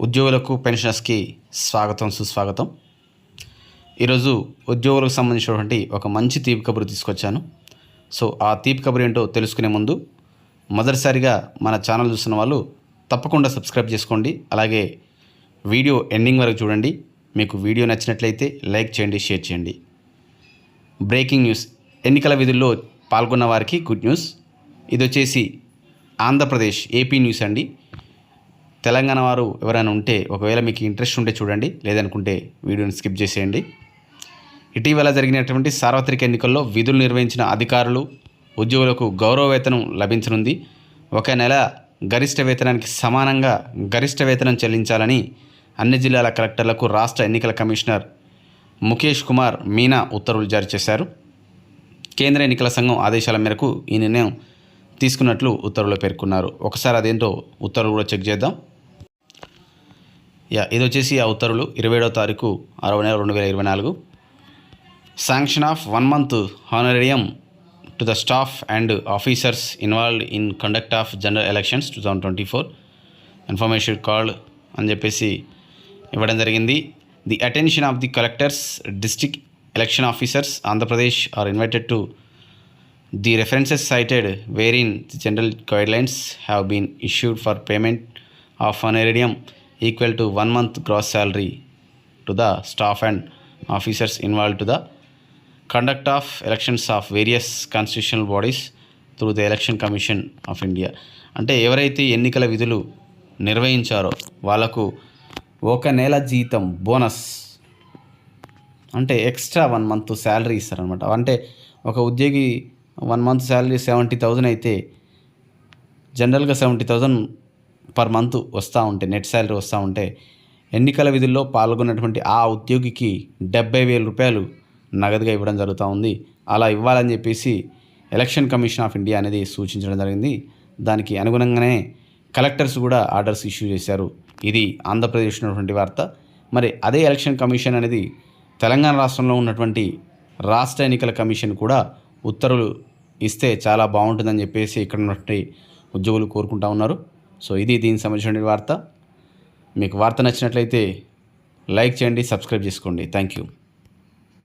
ఉద్యోగులకు పెన్షనర్స్కి స్వాగతం సుస్వాగతం. ఈరోజు ఉద్యోగులకు సంబంధించినటువంటి ఒక మంచి తీపి కబురు తీసుకొచ్చాను. సో ఆ తీపి కబురు ఏంటో తెలుసుకునే ముందు మొదటిసారిగా మన ఛానల్ చూస్తున్న వాళ్ళు తప్పకుండా సబ్స్క్రైబ్ చేసుకోండి. అలాగే వీడియో ఎండింగ్ వరకు చూడండి. మీకు వీడియో నచ్చినట్లయితే లైక్ చేయండి షేర్ చేయండి. Breaking news. ఎన్నికల విధుల్లో పాల్గొన్న వారికి గుడ్ న్యూస్. ఇది వచ్చేసి ఆంధ్రప్రదేశ్ ఏపీ న్యూస్ అండి. తెలంగాణ వారు ఎవరైనా ఉంటే ఒకవేళ మీకు ఇంట్రెస్ట్ ఉంటే చూడండి లేదనుకుంటే వీడియోని స్కిప్ చేసేయండి. ఇటీవల జరిగినటువంటి సార్వత్రిక ఎన్నికల్లో విధులు నిర్వహించిన అధికారులు ఉద్యోగులకు గౌరవ వేతనం లభించనుంది. ఒక నెల గరిష్ట వేతనానికి సమానంగా గరిష్ట వేతనం చెల్లించాలని అన్ని జిల్లాల కలెక్టర్లకు రాష్ట్ర ఎన్నికల కమిషనర్ ముఖేష్ కుమార్ మీనా ఉత్తర్వులు జారీ చేశారు. కేంద్ర ఎన్నికల సంఘం ఆదేశాల మేరకు ఈ నిర్ణయం తీసుకున్నట్లు ఉత్తర్వులో పేర్కొన్నారు. ఒకసారి అదేంటో ఉత్తర్వులు కూడా చెక్ చేద్దాం. యా ఇది వచ్చేసి ఆ ఉత్తర్వులు. ఇరవై ఏడో తారీఖు అరవై నెల రెండు వేల ఇరవై నాలుగు. Sanction of one month honorarium to the staff and officers involved in conduct of general elections two thousand twenty four information called అని చెప్పేసి ఇవ్వడం జరిగింది. The attention of the collectors district election officers Andhra Pradesh are invited to The references cited wherein the general guidelines have been issued for payment of honorarium. Equal to one month gross salary to the staff and officers involve to the conduct of elections of various constitutional bodies through the election commission of India అంటే ఎవరైతే ఎన్నికల విధులు నిర్వహించారో వాళ్ళకు ఒక నెల జీతం bonus అంటే extra one month salary ఇస్తారనమాట అంటే ఒక ఉద్యోగి one month salary seventy thousand అయితే జనరల్గా సెవెంటీ థౌజండ్ పర్ మంత్ వస్తూ ఉంటే నెట్ శాలరీ వస్తూ ఉంటే ఎన్నికల విధుల్లో పాల్గొన్నటువంటి ఆ ఉద్యోగికి డెబ్బై వేల రూపాయలు నగదుగా ఇవ్వడం జరుగుతూ ఉంది. అలా ఇవ్వాలని చెప్పేసి ఎలక్షన్ కమిషన్ ఆఫ్ ఇండియా అనేది సూచించడం జరిగింది. దానికి అనుగుణంగానే కలెక్టర్స్ కూడా ఆర్డర్స్ ఇష్యూ చేశారు. ఇది ఆంధ్రప్రదేశ్ ఉన్నటువంటి వార్త. మరి అదే ఎలక్షన్ కమిషన్ అనేది తెలంగాణ రాష్ట్రంలో ఉన్నటువంటి రాష్ట్ర ఎన్నికల కమిషన్ కూడా ఉత్తర్వులు ఇస్తే చాలా బాగుంటుందని చెప్పేసి ఇక్కడ ఉన్నటువంటి ఉద్యోగులు కోరుకుంటా ఉన్నారు. సో ఇది దీనికి సంబంధించిన వార్త. మీకు వార్త నచ్చినట్లయితే లైక్ చేయండి సబ్స్క్రైబ్ చేసుకోండి. Thank you.